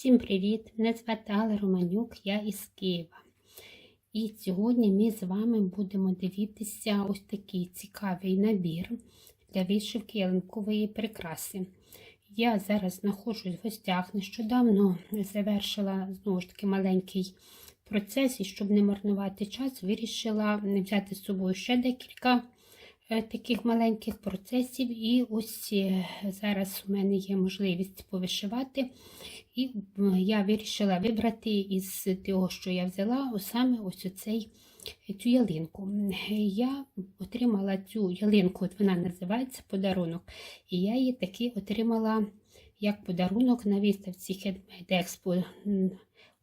Всім привіт! Мене звати Алла Романюк, я із Києва. І сьогодні ми з вами будемо дивитися ось такий цікавий набір для вишивки ялинкової прикраси. Я зараз знаходжусь в гостях. Нещодавно завершила знову ж таки маленький процес, і щоб не марнувати час, вирішила взяти з собою ще декілька таких маленьких процесів. І ось е, зараз у мене є можливість повишивати. І я вирішила вибрати із того, що я взяла, саме ось оцей, цю ялинку. Я отримала цю ялинку, от вона називається подарунок. І я її таки отримала як подарунок на виставці Expo м,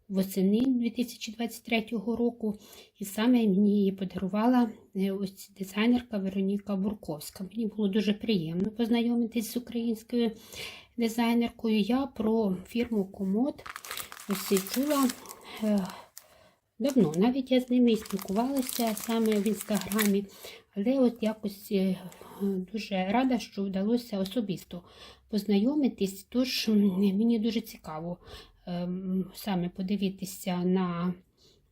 восени 2023 року. І саме мені її подарувала е, ось дизайнерка Вероніка Бурковська. Мені було дуже приємно познайомитись з українською дизайнеркою. Я про фірму Комод ось чула е, давно. Навіть я з ними спілкувалася саме в інстаграмі, але от якось е, дуже рада, що вдалося особисто познайомитись. Тож мені дуже цікаво саме подивитися на.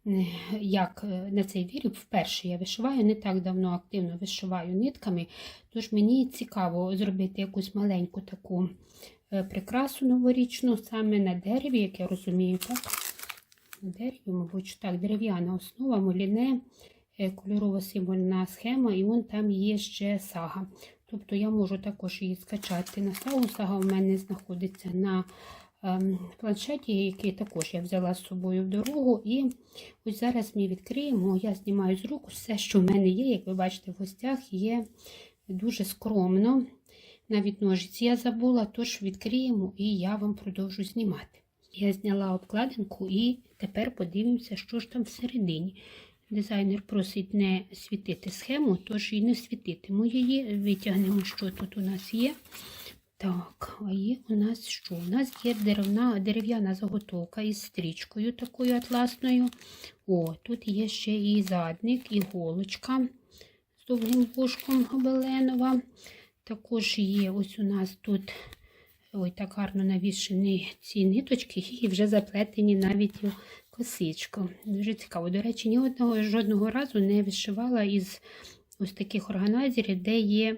е, Як е, на цей віріб вперше я вишиваю, не так давно активно вишиваю нитками, тож мені цікаво зробити якусь маленьку таку е, прикрасу новорічну саме на дереві, як я розумію, так? На дереві, мабуть, так, дерев'яна основа, моліне, кольорова символьна схема, і вон там є ще сага. Тобто я можу також її скачати на сагу. Сага у мене знаходиться на ем, планшеті, який також я взяла з собою в дорогу. І ось зараз ми відкриємо, я знімаю з рук все, що в мене є, як ви бачите, в гостях є дуже скромно. Навіть ножиці я забула, тож відкриємо і я вам продовжу знімати. Я зняла обкладинку і тепер подивимося, що ж там всередині. Дизайнер просить не світити схему, тож і не світитиму її. Витягнемо, що тут у нас є. Так, а є у нас що? У нас є деревна, дерев'яна заготовка із стрічкою такою атласною. О, тут є ще і задник, і голочка з довгим вушком гобеленова. Також є ось у нас тут ой, так гарно навішені ці ниточки, і вже заплетені навіть у косичку. Дуже цікаво. До речі, ні одного жодного разу не вишивала із ось таких органайзерів, де є е,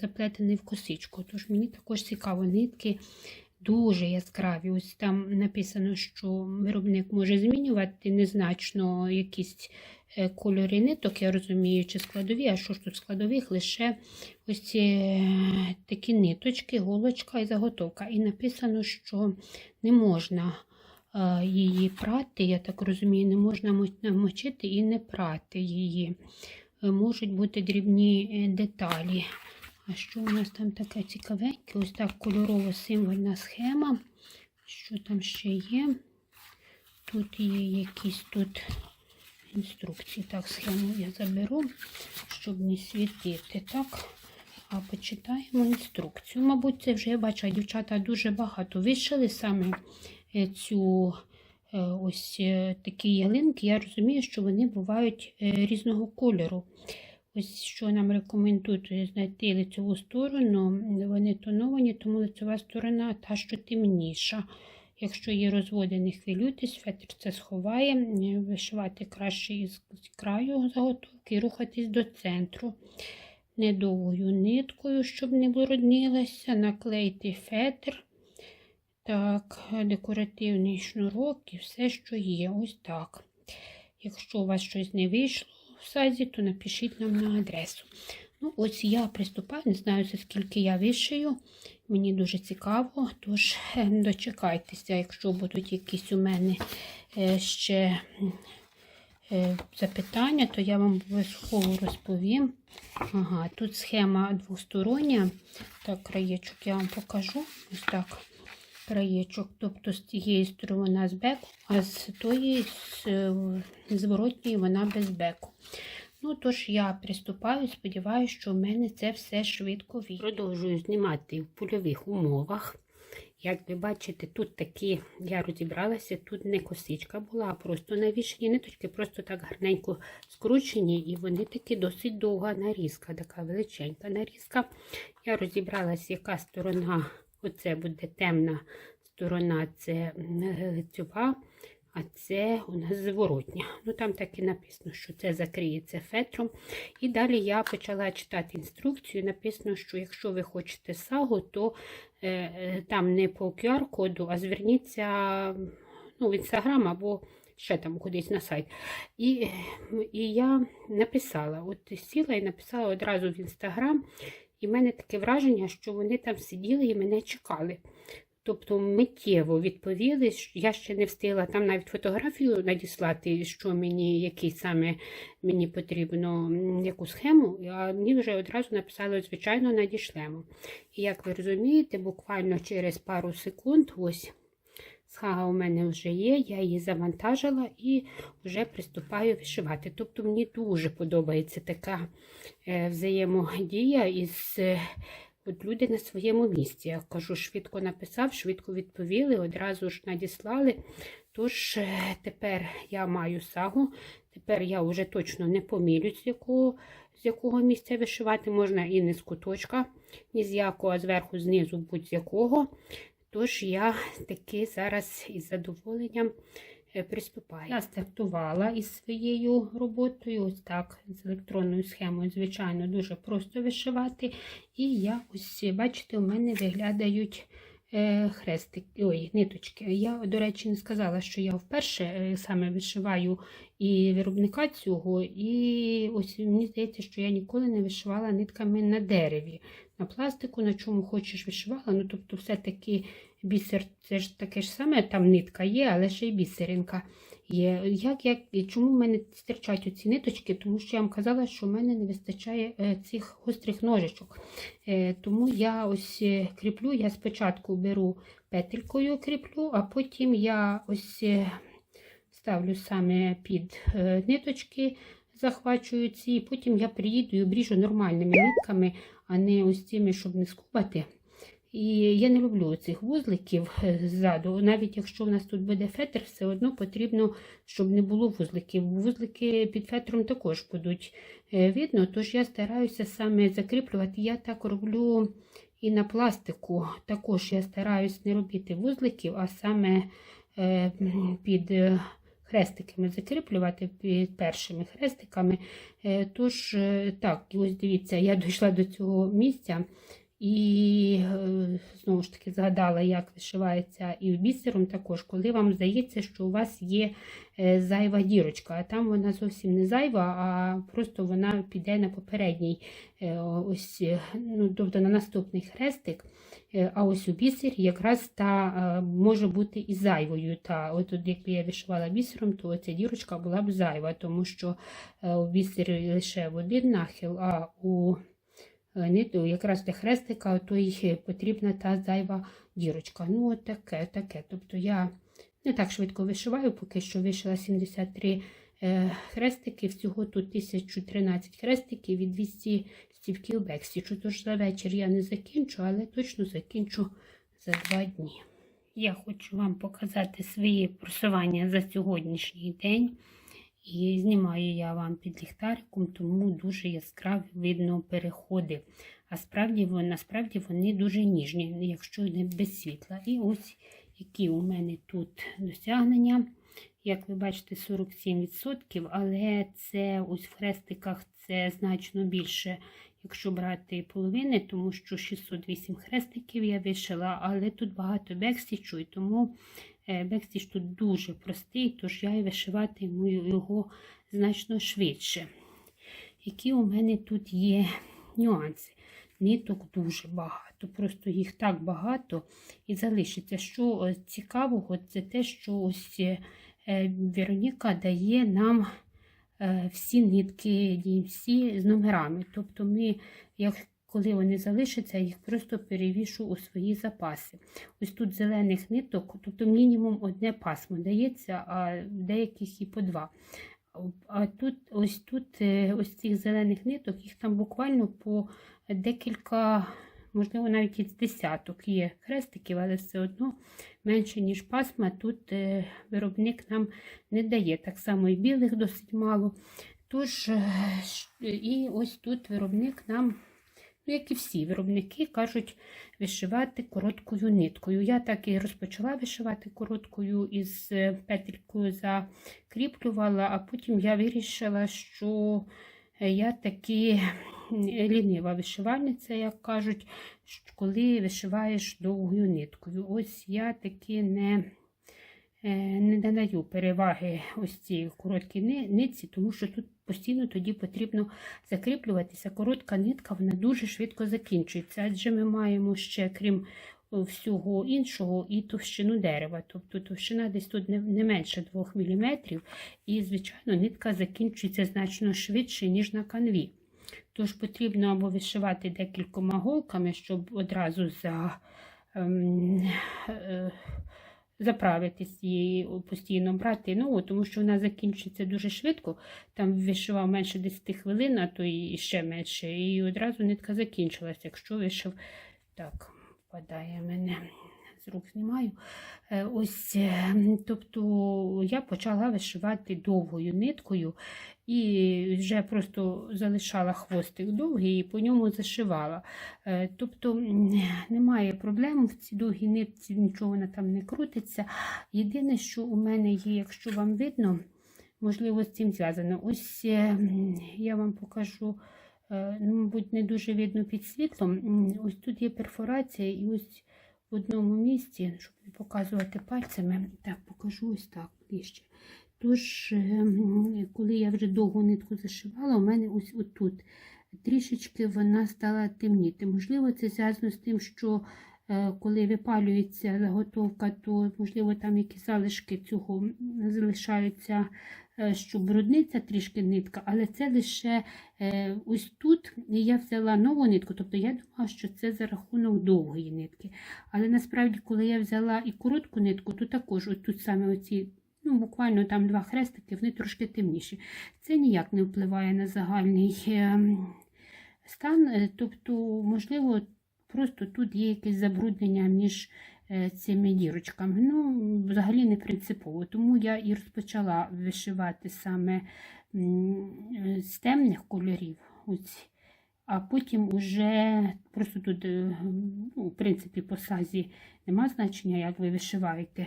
заплетений в косичку. Тож мені також цікаво, нитки дуже яскраві. Ось там написано, що виробник може змінювати незначно якісь е, кольори ниток, я розумію, чи складові, а що ж тут складових, лише ось ці е, такі ниточки, голочка і заготовка. І написано, що не можна її прати, я так розумію, не можна мочити і не прати її. Е, Можуть бути дрібні е, деталі. А що у нас там таке цікавеньке? Ось так кольорово символьна схема. Що там ще є? Тут є якісь тут інструкції. Так, схему я заберу, щоб не світити. Так, а почитаємо інструкцію. Мабуть, це вже я бачу, дівчата дуже багато вишили саме е, цю ось е, такі ялинки. Я розумію, що вони бувають е, різного кольору. Ось що нам рекомендують знайти лицеву сторону. Вони тоновані, тому лицева сторона та, що темніша. Якщо є розводи, не хвилюйтесь, фетр це сховає. Е, Вишивати краще із краю заготовки рухатись до центру. Недовгою ниткою, щоб не бруднилася, наклейте фетр. Так, декоративний шнурок і все, що є. Ось так. Якщо у вас щось не вийшло в сазі, то напишіть нам на адресу. Ну, ось я приступаю, не знаю, за скільки я вишию. Мені дуже цікаво, тож е, дочекайтеся, якщо будуть якісь у мене е, ще е, запитання, то я вам обов'язково розповім. Ага, тут схема двостороння. Так, краєчок я вам покажу. Ось так. Краєчок, тобто з цієї сторони вона з беку, а з тої е, зворотньої вона без беку. Ну, тож я приступаю, сподіваюся, що в мене це все швидко вийде. Продовжую знімати в польових умовах. Як ви бачите, тут такі, я розібралася, тут не косичка була, а просто навішені ниточки, просто так гарненько скручені, і вони такі досить довга нарізка, така величенька нарізка. Я розібралася, яка сторона, оце буде темна сторона це лицьова, а це у нас зворотня. Ну там так і написано, що це закриється фетром. І далі я почала читати інструкцію. Написано, що якщо ви хочете сагу, то е, е, там не по QR-коду, а зверніться ну, в інстаграм або ще там кудись на сайт. І, і я написала, от сіла і написала одразу в інстаграм. І в мене таке враження, що вони там сиділи і мене чекали. Тобто миттєво відповіли, я ще не встигла там навіть фотографію надіслати, що мені, який саме мені потрібно, яку схему, а мені вже одразу написали, звичайно, надішлемо. І як ви розумієте, буквально через пару секунд, ось схага у мене вже є, я її завантажила і вже приступаю вишивати. Тобто мені дуже подобається така е, взаємодія із. е, От люди на своєму місці. Я кажу, швидко написав, швидко відповіли, одразу ж надіслали. Тож е, тепер я маю сагу, тепер я вже точно не помилюсь, з якого, з якого місця вишивати. Можна і не з куточка, ні з якого, а зверху, знизу будь-з якого. Тож я таки зараз із задоволенням е, приступаю. Я стартувала із своєю роботою, ось так, з електронною схемою, звичайно, дуже просто вишивати. І я ось, бачите, у мене виглядають е, хрестики, ой, ниточки. Я, до речі, не сказала, що я вперше е, саме вишиваю і виробника цього, і ось мені здається, що я ніколи не вишивала нитками на дереві. На пластику, на чому хочеш вишивала, ну тобто все-таки бісер, це ж таке ж саме, там нитка є, але ще й бісеринка є. Як, як, чому в мене стирчать оці ниточки? Тому що я вам казала, що в мене не вистачає е, цих гострих ножичок. Е, тому я ось е, кріплю, я спочатку беру петелькою кріплю, а потім я ось ставлю саме під ниточки, захвачую ці, і потім я приїду і обріжу нормальними нитками, а не ось цими, щоб не скубати. І я не люблю цих вузликів е, ззаду. Навіть якщо в нас тут буде фетр, все одно потрібно, щоб не було вузликів. Вузлики під фетром також будуть е, видно, тож я стараюся саме закріплювати. Я так роблю і на пластику. Також я стараюсь не робити вузликів, а саме е, під хрестиками закріплювати під першими хрестиками. Тож, так, ось дивіться, я дійшла до цього місця. І е, знову ж таки згадала, як вишивається і бісером також, коли вам здається, що у вас є е, зайва дірочка, а там вона зовсім не зайва, а просто вона піде на попередній, е, ось, ну, тобто на наступний хрестик. А ось у бісері якраз та може бути і зайвою. Та, от, якби я вишивала бісером, то ця дірочка була б зайва, тому що у бісері лише один нахил, а у ниту якраз для хрестика то й потрібна та зайва дірочка. Ну, таке, таке. Тобто я не так швидко вишиваю, поки що вишила 73 е, хрестики, всього тут 1013 хрестиків і 200 стівків бекстічу. Тож за вечір я не закінчу, але точно закінчу за два дні. Я хочу вам показати свої просування за сьогоднішній день. І знімаю я вам під ліхтариком, тому дуже яскраво видно переходи. А справді, насправді вони дуже ніжні, якщо не без світла. І ось які у мене тут досягнення. Як ви бачите, 47%, але це ось в хрестиках це значно більше, якщо брати половини, тому що 608 хрестиків я вишила, але тут багато бекстічу, і тому бекстіч тут дуже простий, тож я вишиватиму його значно швидше. Які у мене тут є нюанси? Ниток дуже багато, просто їх так багато і залишиться. Що е, цікавого, це те, що ось е, е, Вероніка дає нам е, всі нитки DMC з номерами. Тобто ми, як коли вони залишаться, їх просто перевішу у свої запаси. Ось тут зелених ниток, тобто мінімум одне пасмо дається, а деяких і по два. А тут, ось тут, е, ось цих зелених ниток, їх там буквально по декілька, можливо, навіть із десяток є хрестиків, але все одно менше, ніж пасма. Тут е, виробник нам не дає. Так само і білих досить мало. Тож, е, і ось тут виробник нам ну, як і всі виробники, кажуть вишивати короткою ниткою. Я так і розпочала вишивати короткою із е, петелькою закріплювала, а потім я вирішила, що е, я таки лінива вишивальниця, як кажуть, коли вишиваєш довгою ниткою. Ось я таки не е, не надаю переваги ось цій короткій нитці, тому що тут постійно тоді потрібно закріплюватися. Коротка нитка вона дуже швидко закінчується, адже ми маємо ще, крім всього іншого, і товщину дерева. Тобто товщина десь тут не, менше 2 мм, і, звичайно, нитка закінчується значно швидше, ніж на канві. Тож потрібно або вишивати декількома голками, щоб одразу за, ем, е, заправитись і постійно брати. Ну, тому що вона закінчується дуже швидко. Там вишивав менше 10 хвилин, а то і ще менше. І одразу нитка закінчилася. Якщо вишив так, впадає мене. З рук знімаю. Е, Ось, е, тобто я почала вишивати довгою ниткою і вже просто залишала хвостик довгий і по ньому зашивала. Е, Тобто немає проблем в цій довгій нитці, нічого вона там не крутиться. Єдине, що у мене є, якщо вам видно, можливо, з цим зв'язано. Ось е, я вам покажу. е, Ну, мабуть, не дуже видно під світлом. Ось тут є перфорація, і ось в одному місці, щоб не показувати пальцями, так покажу ось так ближче. Тож, ем, коли я вже довгу нитку зашивала, у мене ось отут трішечки вона стала темніти. Можливо, це зв'язано з тим, що е, коли випалюється заготовка, то, можливо, там якісь залишки цього залишаються, е, що брудниться трішки нитка, але це лише е, ось тут я взяла нову нитку, тобто я думала, що це за рахунок довгої нитки. Але насправді, коли я взяла і коротку нитку, то також ось тут саме оці ну, буквально там два хрестики, вони трошки темніші. Це ніяк не впливає на загальний ем, стан. е, Тобто, можливо, просто тут є якесь забруднення між е, цими дірочками. Ну, взагалі не принципово. Тому я і розпочала вишивати саме з темних кольорів. Ось. А потім уже просто тут, е, ну, в принципі, по сазі нема значення, як ви вишиваєте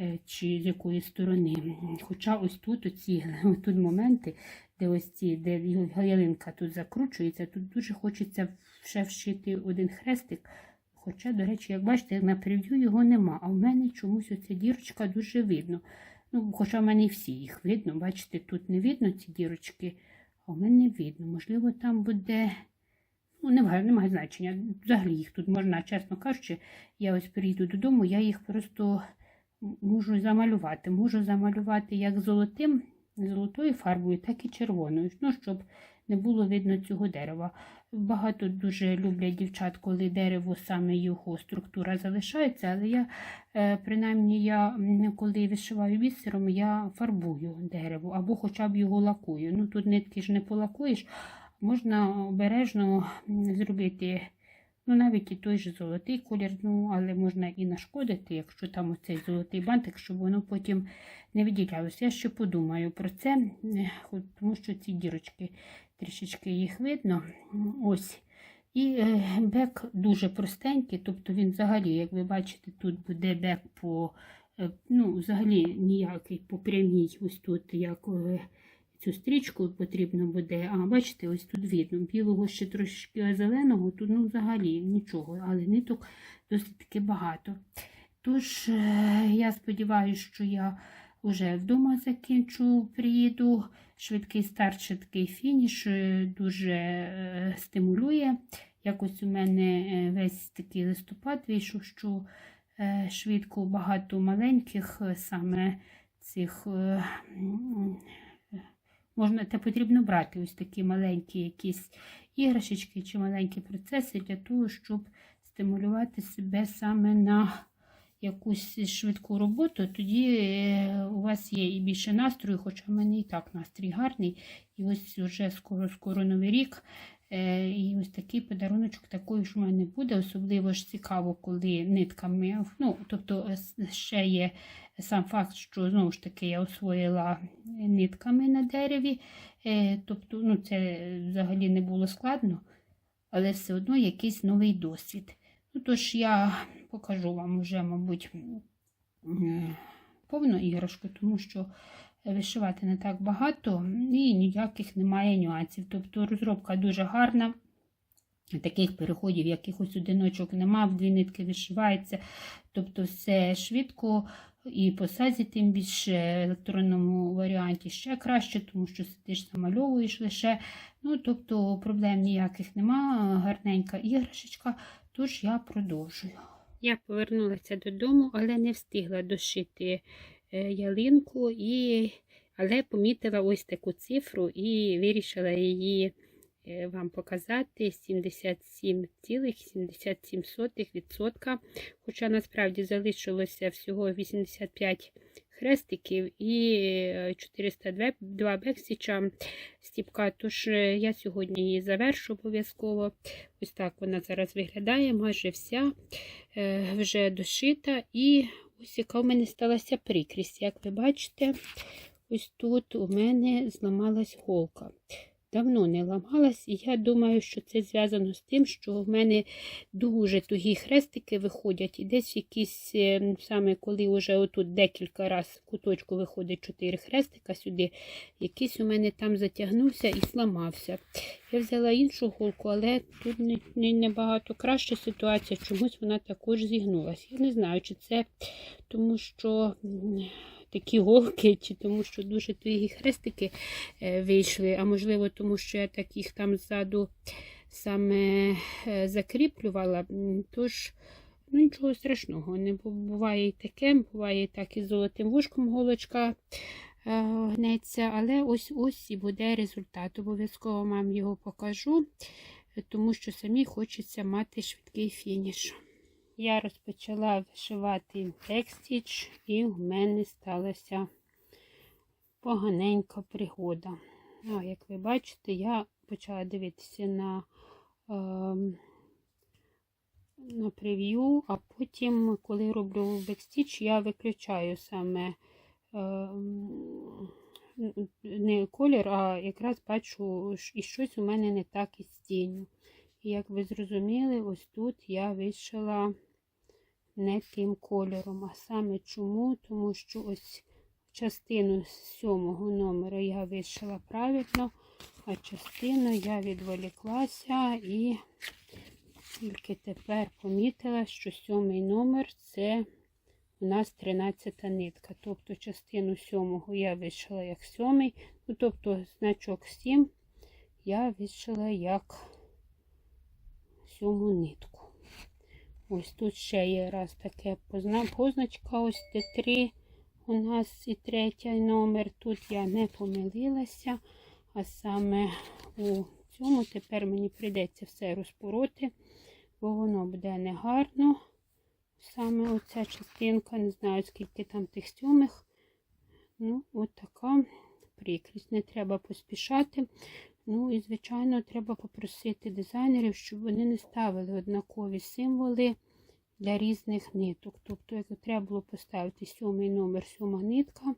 е, чи з якої сторони. Хоча ось тут оці тут моменти, де ось ці, де ялинка тут закручується, тут дуже хочеться ще вшити один хрестик. Хоча, до речі, як бачите, на прев'ю його нема. А в мене чомусь оця дірочка дуже видно. Ну, хоча в мене всі їх видно. Бачите, тут не видно ці дірочки, а в мене видно. Можливо, там буде. Ну, немає, немає значення. Взагалі їх тут можна, чесно кажучи, я ось прийду додому, я їх просто можу замалювати. Можу замалювати як золотим, золотою фарбою, так і червоною. Ну, щоб не було видно цього дерева. Багато дуже люблять дівчат, коли дерево саме його структура залишається, але я, е, принаймні, я коли вишиваю бісером, я фарбую дерево або хоча б його лакую. Ну тут нитки ж не полакуєш, можна обережно зробити. Ну, навіть і той же золотий колір, ну, але можна і нашкодити, якщо там оцей золотий бантик, щоб воно потім не виділялося. Я ще подумаю про це, тому що ці дірочки трішечки їх видно. Ось. І е, бек дуже простенький, тобто він взагалі, як ви бачите, тут буде бек по, е, ну, взагалі ніякий по прямій, ось тут, як е, цю стрічку потрібно буде. А бачите, ось тут видно. Білого ще трошки зеленого, тут ну, взагалі нічого, але ниток досить таки багато. Тож, е, я сподіваюся, що я вже вдома закінчу, приїду. Швидкий старт, швидкий фініш е, дуже е, стимулює. Якось у мене весь такий листопад вийшов, що швидко багато маленьких саме цих можна те потрібно брати ось такі маленькі якісь іграшечки чи маленькі процеси для того, щоб стимулювати себе саме на якусь швидку роботу, тоді е, у вас є і більше настрою, хоча в мене і так настрій гарний. І ось вже скоро-скоро новий рік. Е, І ось такий подаруночок такий ж у мене буде. Особливо ж цікаво, коли нитками. Ну, тобто е, ще є сам факт, що знову ж таки я освоїла нитками на дереві. Е, Тобто, ну, це взагалі не було складно. але все одно якийсь новий досвід. Ну, тож я покажу вам вже, мабуть, повну іграшку, тому що вишивати не так багато і ніяких немає нюансів. Тобто розробка дуже гарна. Таких переходів, якихось одиночок нема, в дві нитки вишивається. Тобто все швидко і по сазі, тим більше в електронному варіанті ще краще, тому що сидиш замальовуєш лише. Ну, тобто проблем ніяких нема, гарненька іграшечка, тож я продовжую. Я повернулася додому, але не встигла дошити ялинку, і... але помітила ось таку цифру і вирішила її е, вам показати 77,77%. Хоча насправді залишилося всього 85 хрестиків і е, 402 бексіча стіпка. Тож е, я сьогодні її завершу обов'язково. Ось так вона зараз виглядає, майже вся е, вже дошита. І ось яка в мене сталася прикрість. Як ви бачите, ось тут у мене зламалась голка. Давно не ламалась, і я думаю, що це зв'язано з тим, що в мене дуже тугі хрестики виходять. І десь якісь, е, саме коли вже отут декілька разів куточку виходить 4 хрестика сюди, якийсь у мене там затягнувся і зламався. Я взяла іншу голку, але тут не, не, набагато краща ситуація, чомусь вона також зігнулася. Я не знаю, чи це тому, що такі голки, чи тому, що дуже твої хрестики е, вийшли, а можливо, тому що я так їх там ззаду саме е, закріплювала. Тож, ну нічого страшного. Не буває і таке, буває і так і золотим вушком голочка е, гнеться, але ось ось і буде результат. Обов'язково вам його покажу, тому що самі хочеться мати швидкий фініш. Я розпочала вишивати бекстіч, і в мене сталася поганенька пригода. А, як ви бачите, я почала дивитися на, ем, на прев'ю, а потім, коли роблю бекстіч, я виключаю саме ем, не колір, а якраз бачу, і щось у мене не так із тінню. І як ви зрозуміли, ось тут я вишила не тим кольором. А саме чому? Тому що ось частину сьомого номера я вишила правильно, а частину я відволіклася і тільки тепер помітила, що сьомий номер це у нас 13 нитка. Тобто частину сьомого я вишила як сьомий, ну тобто значок 7 я вишила як сьому нитку. Ось тут ще є раз таке позначка, ось Т3 у нас і третій номер. Тут я не помилилася, а саме у цьому тепер мені прийдеться все розпороти, бо воно буде негарно. Саме оця частинка, не знаю, скільки там тих сьомих. Ну, от така прикрість. Не треба поспішати. Ну і, звичайно, треба попросити дизайнерів, щоб вони не ставили однакові символи для різних ниток. Тобто, як треба було поставити сьомий номер, сьома нитка,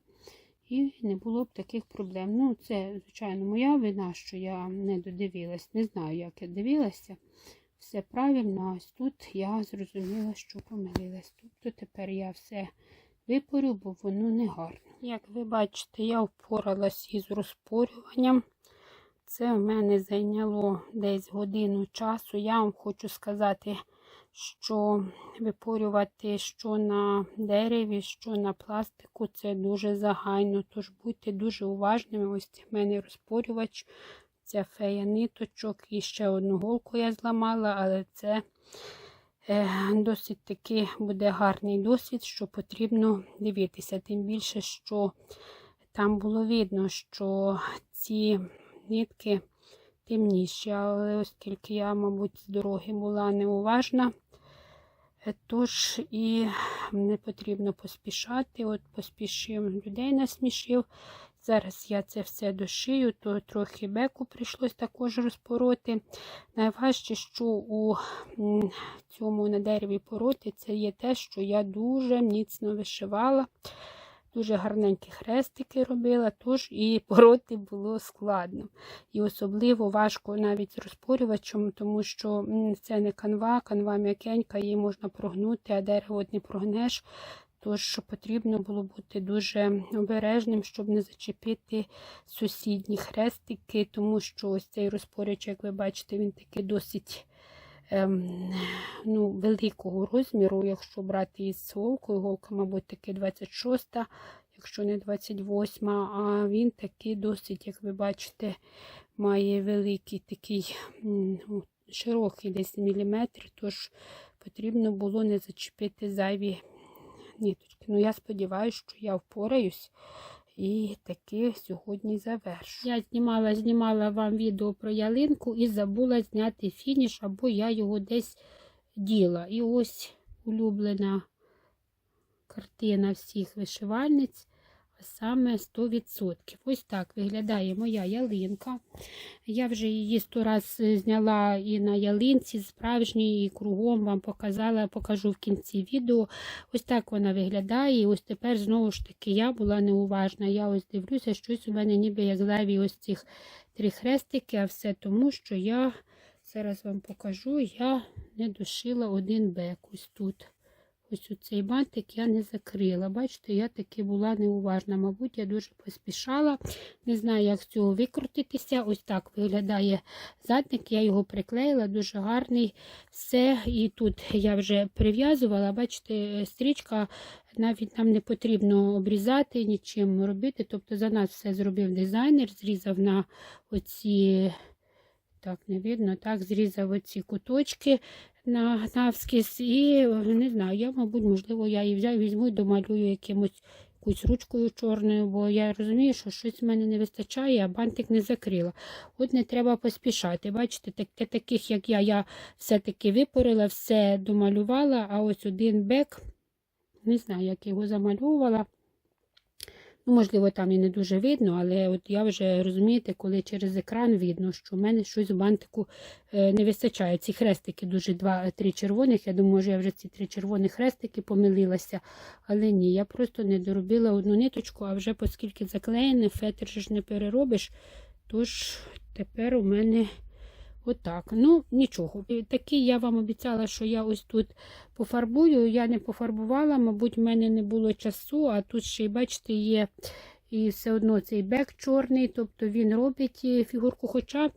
і не було б таких проблем. Ну, це, звичайно, моя вина, що я не додивилась. Не знаю, як я дивилася. Все правильно, ось тут я зрозуміла, що помилилась. Тобто тепер я все випорю, бо воно не гарно. Як ви бачите, я впоралась із розпорюванням. Це в мене зайняло десь годину часу. Я вам хочу сказати, що випорювати що на дереві, що на пластику, це дуже загайно. Тож будьте дуже уважними. Ось в мене розпорювач, ця фея ниточок. І ще одну голку я зламала, але це е, досить таки буде гарний досвід, що потрібно дивитися. Тим більше, що там було видно, що ці нитки темніші, але оскільки я, мабуть, з дороги була неуважна, е, тож і не потрібно поспішати. От поспішив, людей насмішив. Зараз я це все дошию, то трохи беку прийшлось також розпороти. Найважче, що у цьому на дереві пороти, це є те, що я дуже міцно вишивала. Дуже гарненькі хрестики робила, тож і пороти було складно. І особливо важко навіть з розпорювачем, тому що це не канва, канва м'якенька, її можна прогнути, а дерево не прогнеш. Тож потрібно було бути дуже обережним, щоб не зачепити сусідні хрестики, тому що ось цей розпоряч, як ви бачите, він такий досить ну, великого розміру, якщо брати із солкою, голка, мабуть, таки 26, якщо не 28, а він такий досить, як ви бачите, має великий такий ну, широкий десь міліметр, тож потрібно було не зачепити зайві ниточки. Ну, я сподіваюся, що я впораюсь. І таки сьогодні завершу. Я знімала, знімала вам відео про ялинку і забула зняти фініш, або я його десь діла. І ось улюблена картина всіх вишивальниць, саме 100%. Ось так виглядає моя ялинка. Я вже її сто раз е, зняла і на ялинці справжній, і кругом вам показала, покажу в кінці відео. Ось так вона виглядає. І ось тепер знову ж таки я була неуважна. Я ось дивлюся, щось у мене ніби як зайві ось цих три хрестики, а все тому, що я зараз вам покажу, я не дошила один бек ось тут. Ось цей бантик я не закрила. Бачите, я таки була неуважна. Мабуть, я дуже поспішала. Не знаю, як з цього викрутитися. Ось так виглядає задник. Я його приклеїла, дуже гарний. Все. І тут я вже прив'язувала. Бачите, стрічка навіть нам не потрібно обрізати, нічим робити. Тобто за нас все зробив дизайнер, зрізав на оці. Так, не видно, так, зрізав оці куточки на навскіз і не знаю, я, мабуть, можливо, я її взяв, візьму і домалюю якимось якусь ручкою чорною, бо я розумію, що щось в мене не вистачає, а бантик не закрила. От не треба поспішати. Бачите, так, таких, як я, я все-таки випорила, все домалювала, а ось один бек, не знаю, як його замальовувала. Ну, можливо, там і не дуже видно, але от я вже розумієте, коли через екран видно, що в мене щось в бантику е, не вистачає. Ці хрестики дуже два-три червоних. Я думаю, що я вже ці три червоні хрестики помилилася. Але ні, я просто не доробила одну ниточку, а вже оскільки заклеєне, фетр ж не переробиш. Тож тепер у мене Отак. Ну, нічого. Такі я вам обіцяла, що я ось тут пофарбую. Я не пофарбувала, мабуть, в мене не було часу, а тут ще, й, бачите, є і все одно цей бек чорний, тобто він робить е, фігурку. Хоча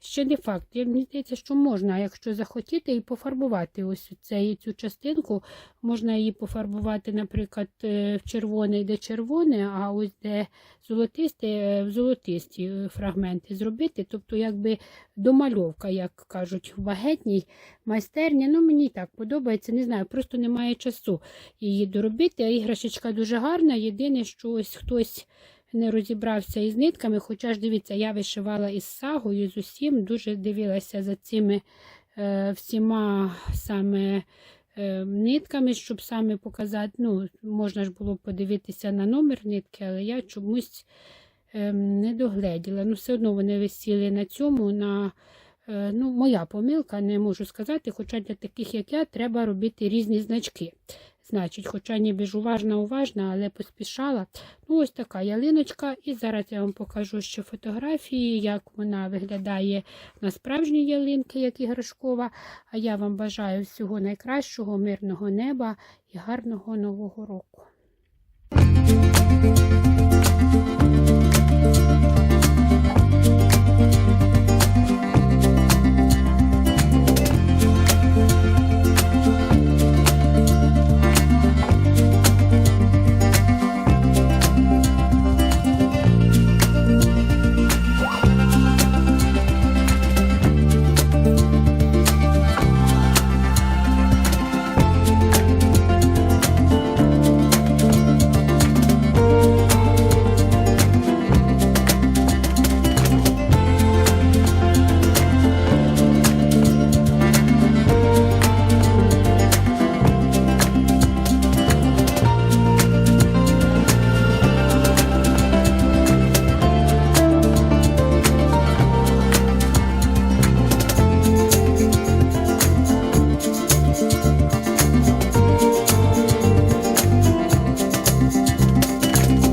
ще не факт. Мені здається, що можна, якщо захотіти, і пофарбувати ось цей, цю частинку. Можна її пофарбувати, наприклад, е, в червоний, де червоне, а ось де золотисте, е, в золотисті фрагменти зробити. Тобто, якби домальовка, як кажуть, в багетній майстерні. Ну, мені так подобається, не знаю, просто немає часу її доробити. А іграшечка дуже гарна. Єдине, що ось хтось не розібрався із нитками. Хоча ж дивіться, я вишивала із сагою, з усім, дуже дивилася за цими е, всіма саме. е, Нитками, щоб саме показати, ну, можна ж було подивитися на номер нитки, але я чомусь ем, не догледіла. Ну, все одно вони висіли на цьому, на е, ну, моя помилка, не можу сказати, хоча для таких, як я, треба робити різні значки. Значить, хоча ніби ж уважна, уважна, але поспішала. Ну, ось така ялиночка. І зараз я вам покажу ще фотографії, як вона виглядає на справжній ялинки, як іграшкова. А я вам бажаю всього найкращого, мирного неба і гарного нового року.